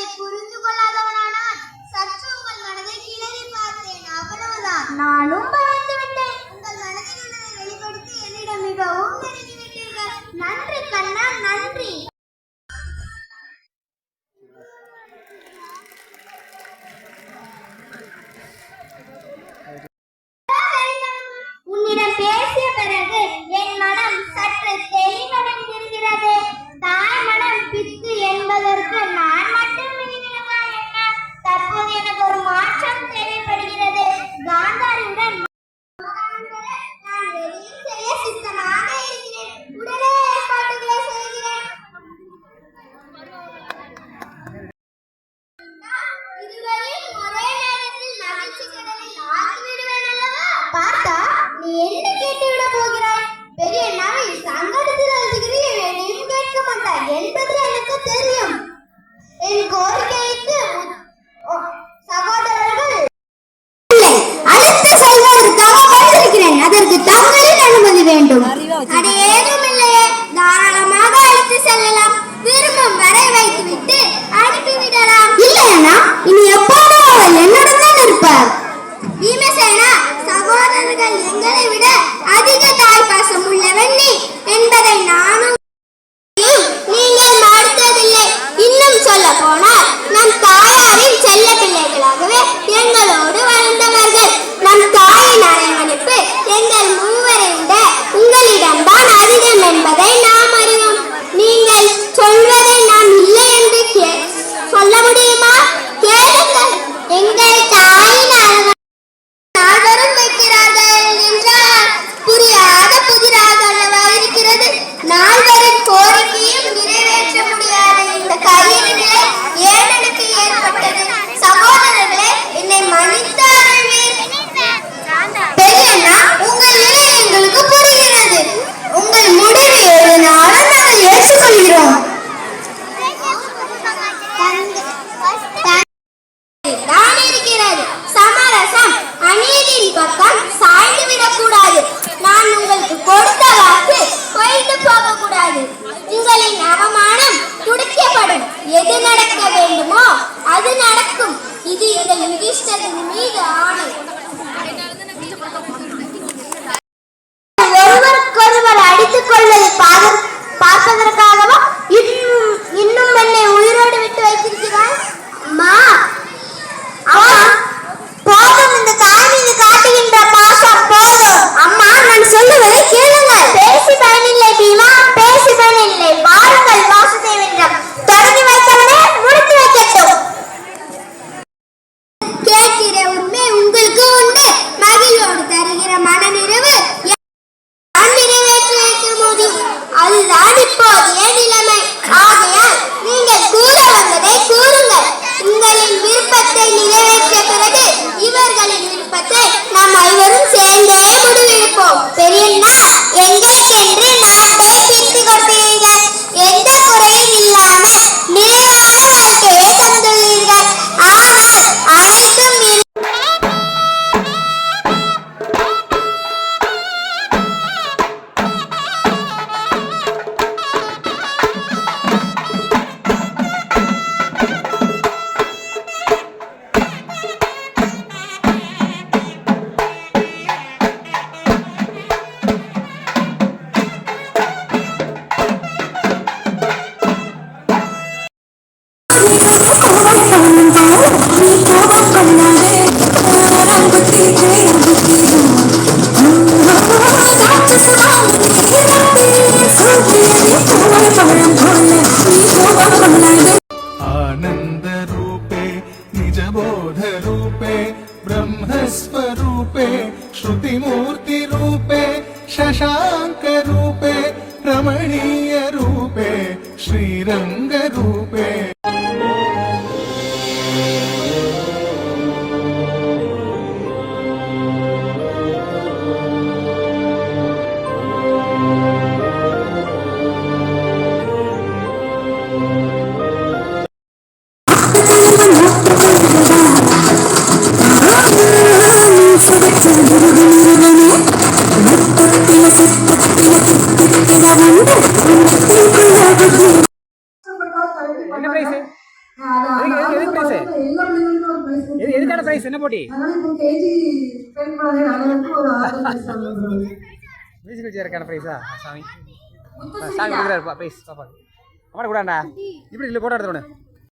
அதை புரிந்து கொள்ளாதவனானான் சற்று உங்கள் மனதை கிளறி பார்த்தேன். அவ்வளவுதான். நானும் என் கோரிக்கைக்கு சகோதரர்கள். அதற்கு தாங்களே அனுமதி வேண்டும். எது நடக்க வேண்டுமோ அது நடக்கும். இது எங்கள் யுதிஷ்டரின் மீது ஆணை. முனிவர்களின் விருப்பத்தை நாம் ஐவரும் சேர்ந்தே முடிவெடுப்போம். பெரியண்ணா எங்களுக்கென்று श्रुतिमूर्तिरूपे शशाङ्करूपे रमणीयरूपे श्रीरङ्गरूपे எதுக்கான பிரைஸ் என்ன போட்டி? மியூசிக்கல் சேருக்கான பிரைஸா சாமி. சாமி கொடுக்குறாரு பிரைஸ் பாப்பா. அம்மா இப்படி இல்லை போட்டோ